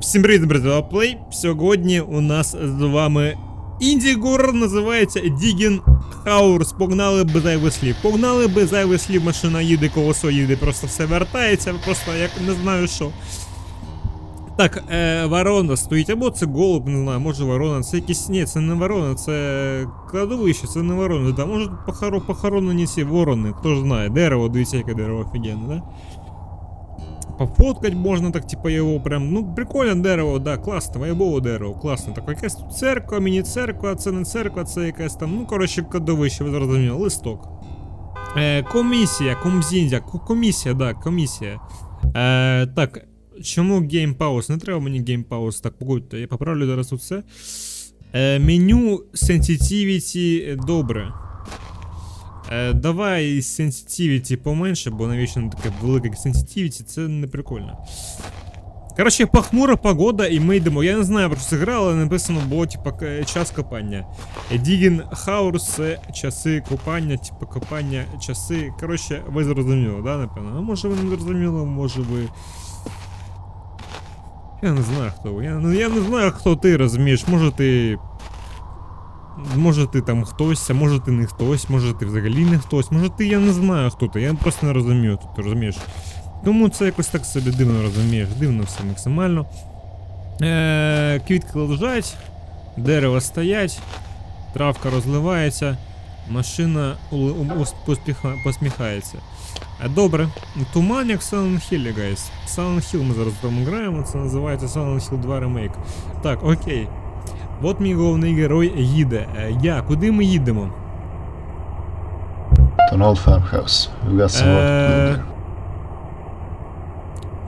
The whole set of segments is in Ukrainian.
Всім привіт, брати Плей. Сьогодні у нас з вами інді-гор називається Digging Hours. Погнали без зайвих слів. Погнали без зайвих слів, машина їде, колесо їде, просто все вертається, просто як не знаю що. Так, е, ворона стоїть, або це голуб, не знаю, може ворона, це якісь. Ні, це не ворона, це кладовище, це не ворона. Да, може похоро, похоронені ці ворони, хто ж знає. Дерево, дивіться, яке дерево офігенне, да? Пофоткать можна так, типа його прям. Ну, прикольне дерево, да, класне, вайбове дерево, класно. Так, якась тут церква, міні-церква, це не церква, це якась там, ну, коротше, кладовище, ви зрозуміли, листок. Е, комісія, комзіндя, ко- комісія, да, комісія. Е, так, чому Pause? Не треба мені Pause, так, погодьте, я поправлю зараз тут все. Е, меню Sensitivity добре. Е, давай sensitivity поменше, бо навіщо нам таке велике sensitivity, це не прикольно. Коротше, похмура погода, і ми йдемо. Я не знаю, про що це гра, але написано було, типа, час копання. Дігін Хаурс це часи копання, типа копання, часи. Коротше, ви зрозуміли, да, напевно? А може ви не зрозуміли, може ви. Я не знаю, хто. Я, ну, я не знаю, хто ти розумієш. Може ти. Може ти там хтось, а може ти не хтось, може ти взагалі не хтось, може ти я не знаю хто ти, я просто не розумію тут, розумієш. Тому це якось так собі дивно розумієш, дивно все максимально. Е, квітки лежать, дерева стоять, травка розливається, машина посміхається. Е, Добре, туман як Silent Hill, guys. Silent Hill ми зараз там граємо, це називається Silent Hill 2 Remake. Так, окей. От мій головний герой їде. Е, Я, куди ми їдемо? To an old farmhouse. We've got some work to do Е, there.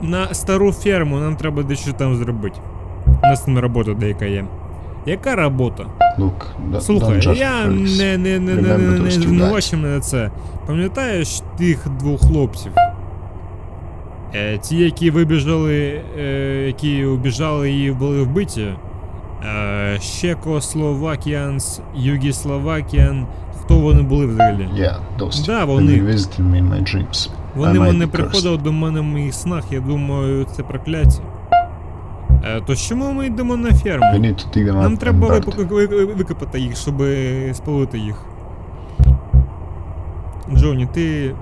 На стару ферму нам треба дещо там зробити. У нас там робота деяка є. Яка робота? Look, d- Слухай, don't judge я me, Felix. не, не, не, не, Remember не, не those two звинувачую мене це. Пам'ятаєш тих двох хлопців? Е, ті, які вибіжали, е, які убіжали і були вбиті. Е, Чехословакіанс, Югісловакіан. Хто вони були взагалі? Yeah, those. Да, вони. me in my dreams. Вони мене приходили до мене в моїх снах, я думаю, це прокляття. Е, то чому ми йдемо на We ферму? need to dig them Нам треба викопати їх, щоб спалити їх. Джоні, ти.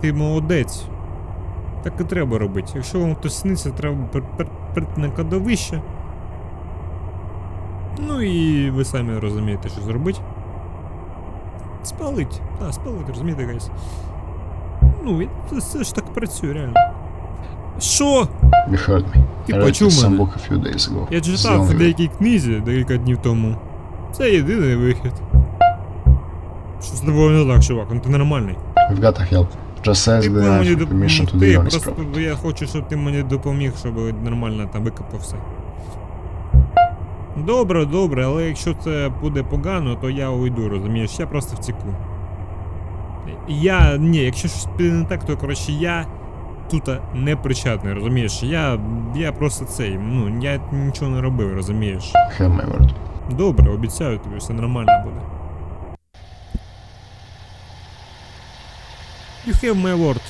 Ти молодець. Так і треба робити. Якщо вам хтось сниться, треба прийти на кладовище. Ну і ви самі розумієте, що зробити. Спалить. Так, спалить, розумієте, гайс. Ну, це, це ж так працює, реально. Що? You heard me. Ти I почув мене? a few days ago. Я читав в деякій книзі декілька днів тому. Це єдиний вихід. Що з тобою не так, чувак, ну ти нормальний. We've got to help. Just ask the permission to dig просто я хочу, щоб ти мені допоміг, щоб нормально там викопав все. Добре, добре, але якщо це буде погано, то я уйду, розумієш, я просто втеку. Я. Ні, якщо щось піде не так, то коротше я тут не причетний, розумієш? Я. Я просто цей, ну, я нічого не робив, розумієш? My. Добре, обіцяю тобі, все нормально буде. You have my word.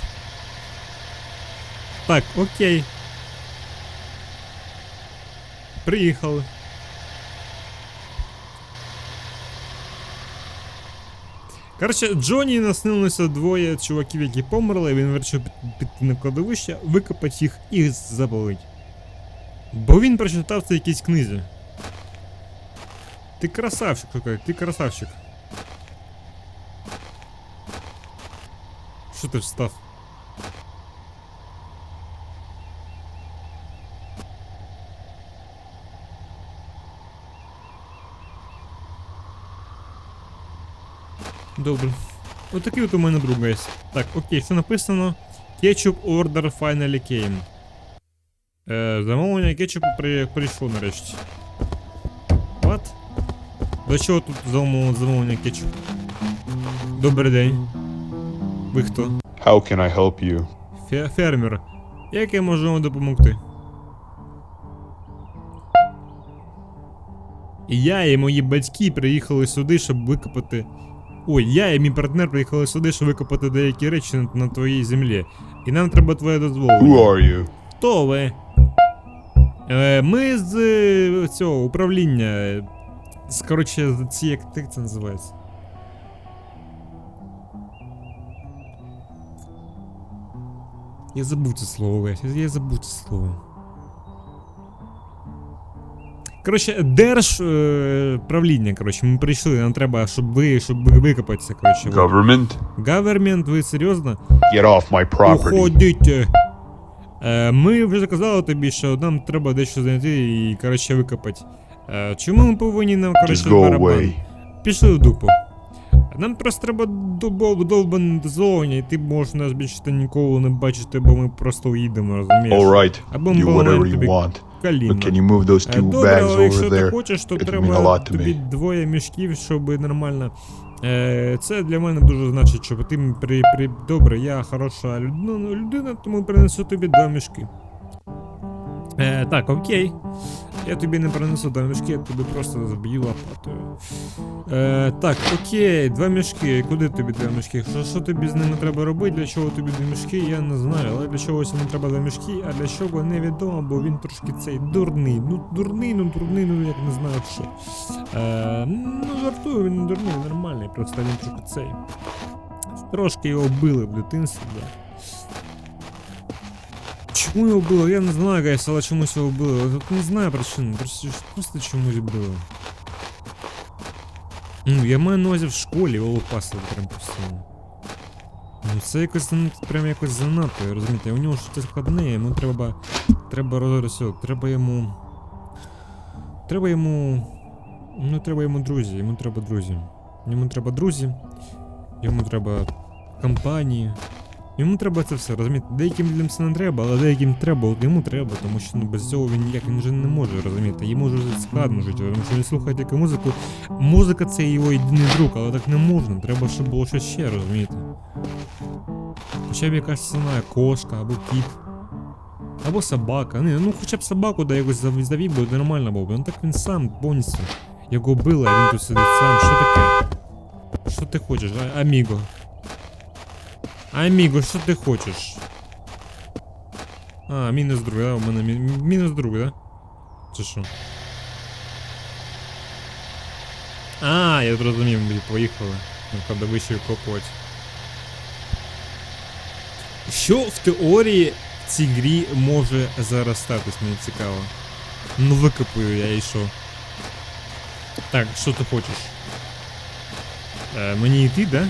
Так, окей. Приїхали. Коротше, Джоні наснилося двоє чуваків, які померли, він вирішив під- піти на кладовище, викопати їх і запалить. Бо він прочитав це в якійсь книзі. Ты красавчик какой, ты красавчик. Что ты встав? Добре. Отакий от у мене друг є. Так, окей, що написано? Ketchup order finally came. Е, замовлення кетчупу при, прийшло нарешті. What? До чого тут замовлення, замовлення кетчупу? Добрий день. Ви хто? How can I help you? Фе- фермер. Як я можу вам допомогти? І я і мої батьки приїхали сюди, щоб викопати. Ой, я і мій партнер приїхали сюди, щоб викопати деякі речі на, на твоїй землі. І нам треба твоє Who дозволення. are you? Хто ви? Е, ми з е, цього управління. е, З, коротше, з ці, як як це називається? Я забув це слово. Я- Я забув це слово. Коротше, держправління, коротше, ми прийшли, нам треба, щоб ви, щоб ви викопатися, коротше. Government? Гавермент, ви серйозно? Get off my property. Уходіть. Е, ми вже казали тобі, що нам треба дещо знайти і, коротше, викопати. Е, чому ми повинні нам, коротше, Just go барабан? away. Пішли в дупу. Нам просто треба довбане зоні, і ти можеш нас більше ніколи не бачити, бо ми просто уїдемо, розумієш? Alright, Або ми do whatever you тобі want. Коліна. Can you move those two Добре, bags але якщо over ти there? хочеш, то It треба mean a lot to тобі me. двоє мішків, щоб нормально. Е, це для мене дуже значить, що ти при, при... Добре, я хороша людина, людина, тому принесу тобі два мішки. Е, так, окей. Я тобі не принесу два мішки, я тобі просто заб'ю лопатою. Е, так, окей, два мішки. Куди тобі два мішки? Що, що тобі з ними треба робити? Для чого тобі два мішки? Я не знаю. Але для чогось йому треба два мішки, а для чого невідомо, бо він трошки цей дурний. Ну, дурний, ну дурний, ну як не знаю що. Е, ну, жартую, він не дурний, нормальний, просто він трохи цей. Трошки його били в дитинстві, да. Чому його били? Я не знаю, гайс, але чомусь його били. От не знаю причину, просто, просто чомусь били. Ну, я маю на в школі його пасили прям постійно. Ну це якось занадто, прям якось занадто, розумієте, у нього щось складне, йому треба. Треба розрисувати, треба йому. Треба йому. Ну, треба йому друзі, йому треба друзі. Йому треба друзі, йому треба компанії. Йому треба це все, розумієте? Деяким людям це не треба, але деяким треба, от йому треба, тому що ну, без цього він ніяк він вже не може, розумієте? Йому вже складно жити, тому що він слухає тільки музику. Музика це його єдиний друг, але так не можна. Треба, щоб було щось ще, розумієте? Хоча б якась не кошка або кіт. Або собака. Не, ну хоча б собаку да якось зав- завів би нормально було б. Ну так він сам повністю. Його били, а він тут сидить сам. Що таке? Що ти хочеш, а, аміго? Аміго, що ти хочеш? А, мінус друг, да? У мене мі- мінус друг, да? Чи що? А, я зрозумів, ми поїхали. На кладовище викопувати. Що в теорії в цій грі може зараз статись, мені цікаво. Ну викопаю я і що. Так, що ти хочеш? Е, мені йти, да?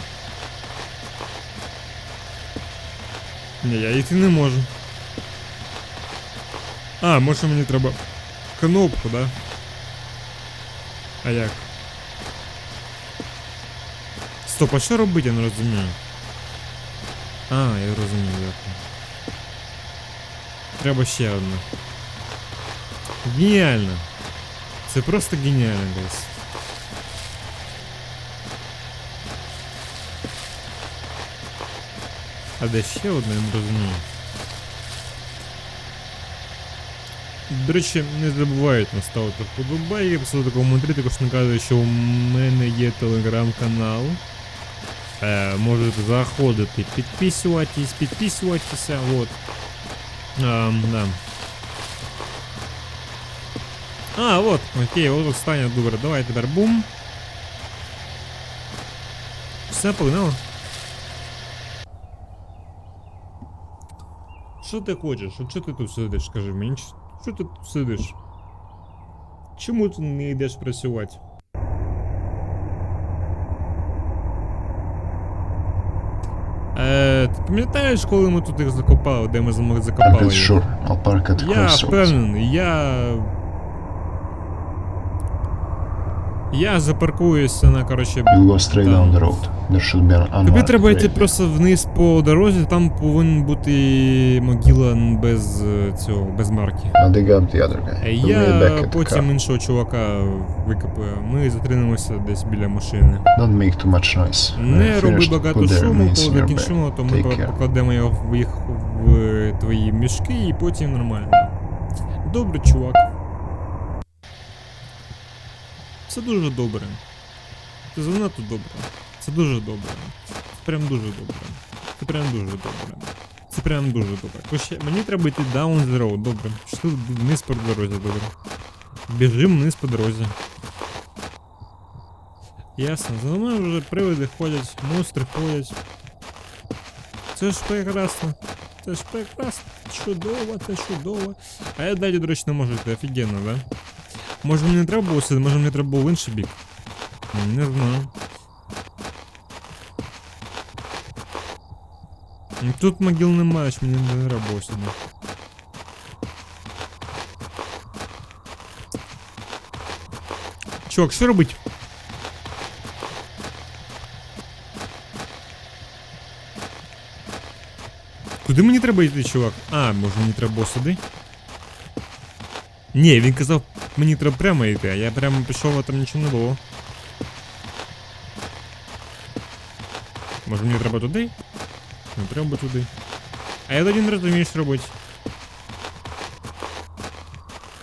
Ні, я йти не можу. А, може мені треба кнопку, да? А як? Стоп, а що робити, я не розумію. А, я розумію, як. Треба ще одне. Геніально. Це просто геніально, гайс. А де ще одне, я не розумію. До речі, не забувайте наставити вподобайки, писати коментарі, також нагадую, що у мене є телеграм-канал. Е, можете заходити, підписуватись, підписуватися, от. А, да. А, от, окей, от останнє, добре, давай тепер бум. Все, погнали. Що ти хочеш? А чого ти тут сидиш, скажи мені? Що ти тут сидиш? Чому ти не йдеш працювати? Е, ти пам'ятаєш, коли ми тут їх закопали, де ми закопали їх? Я впевнений, я. Я запаркуюся на, коротше. You go straight Там. down the road. There should be an Тобі треба йти grave просто вниз по дорозі, там повинен бути могила без е, цього, без марки. I'll dig up the other guy. Е, We'll meet back Я the потім car. іншого чувака викопаю. Ми зустрінемося десь біля машини. Don't make too much noise. When Не you're роби finished, багато put шуму, remains коли your bag. закінчимо, то ми Take care. покладемо його в їх в твої мішки і потім нормально. Добре, чувак. Це дуже добре. Це занадто добре. Це дуже добре. Це прям дуже добре. Це прям дуже добре. Це прям дуже добре. Короче, мені треба йти down the road, добре. Пішли вниз по дорозі, добре. Біжим вниз по дорозі. Ясно, за мною вже привиди ходять, монстри ходять. Це ж прекрасно. Це ж прекрасно. Чудово, це чудово. А я далі, до речі, не можу йти, офігенно, да? Може мені не треба було сюди, може мені треба було в інший бік. Не знаю. Ну, Тут могил немає, що мені не треба було сюди. Чувак, що робить? Куди мені треба йти, чувак? А, може мені треба було сюди? Ні, він казав, мені треба прямо йти, а я прямо пішов, а там нічого не було. Може мені треба туди? Не треба туди. А я тоді не розумію, що робити.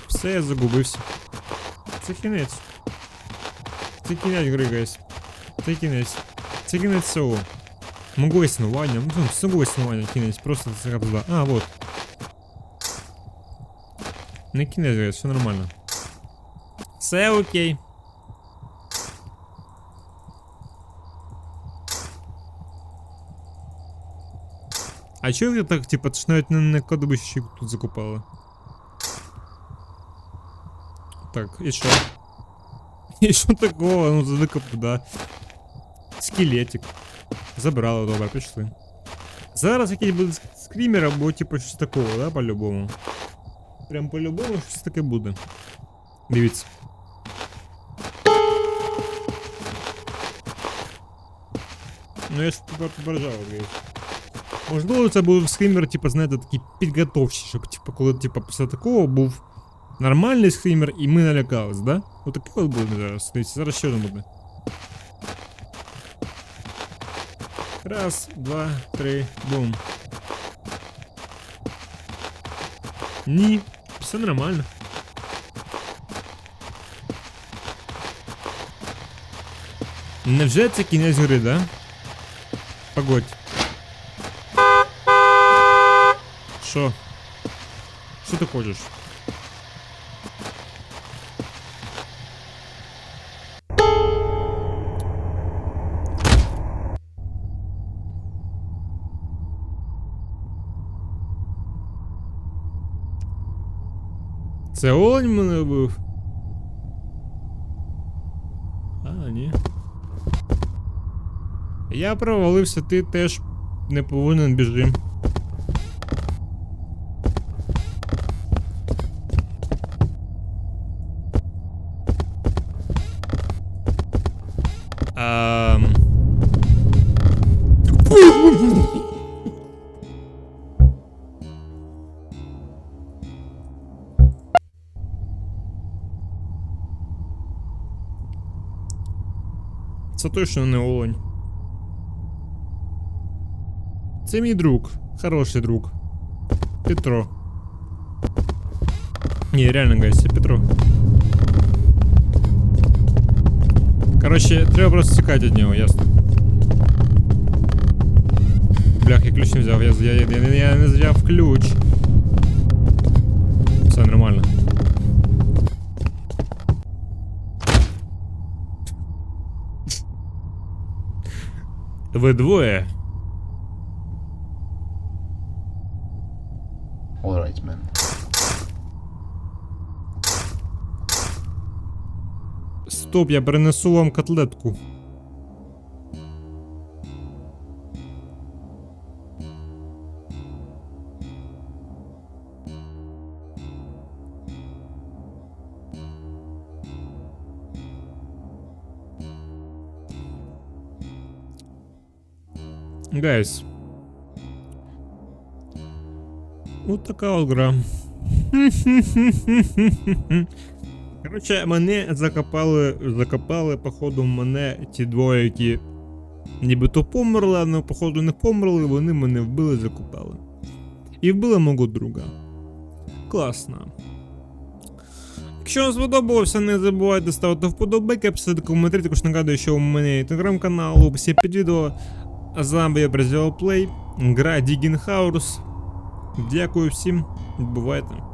Все, я загубився. Це кінець. Це кінець, Григайс. Це кінець. Це кінець всього. Мого існування. Ну, там, всього існування кінець. Просто це капзда. А, вот. Не кінець, Григайс, все нормально. Все окей. А чого ви так, типа, це ж навіть не на кладовищі тут закопали? Так, і що? І що такого? Ну закоп, да. Скелетик. Забрали, добре, пішли. Зараз якийсь буде ск- скрімер або типу щось такого, да, по-любому. Прям по-любому щось таке буде. Дивіться. Ну я ж попереджав, блядь. Можливо, це був скример, типу, знаєте, такий підготовчий, щоб, типу, коли, типу, після такого був нормальний скример, і ми налякались, да? Отакий от буде зараз. Дивіться, зараз ще один буде. Раз, два, три, бум. Ні, все нормально. Невже це кінець гри, да? Погодь. Що? Що ти хочеш? Це олень мене вбив? А, ні. Я провалився, ти теж не повинен біжим. Це точно не олень. Це мій друг. Хороший друг. Петро. Ні, реально, гайс, це Петро. Короче, треба просто тікати від нього, ясно. Блях, я ключ не взяв, я, я, я, я, я не взяв ключ. Все нормально. Ви двоє. Man. Стоп, я перенесу вам котлетку. Гайс. Вот така от гра. Коротше, мене закопали, закопали, походу, мене ті двоє, які нібито померли, але походу не померли, вони мене вбили, закопали. І вбили мого друга. Класно. Якщо вам сподобалося, не забувайте ставити вподобайки, писати коментарі, також нагадую, що у мене є телеграм-канал, описі під відео. А з вами я Бразіл Плей. Гра Дігінхаурс. Дякую всім. Бувайте.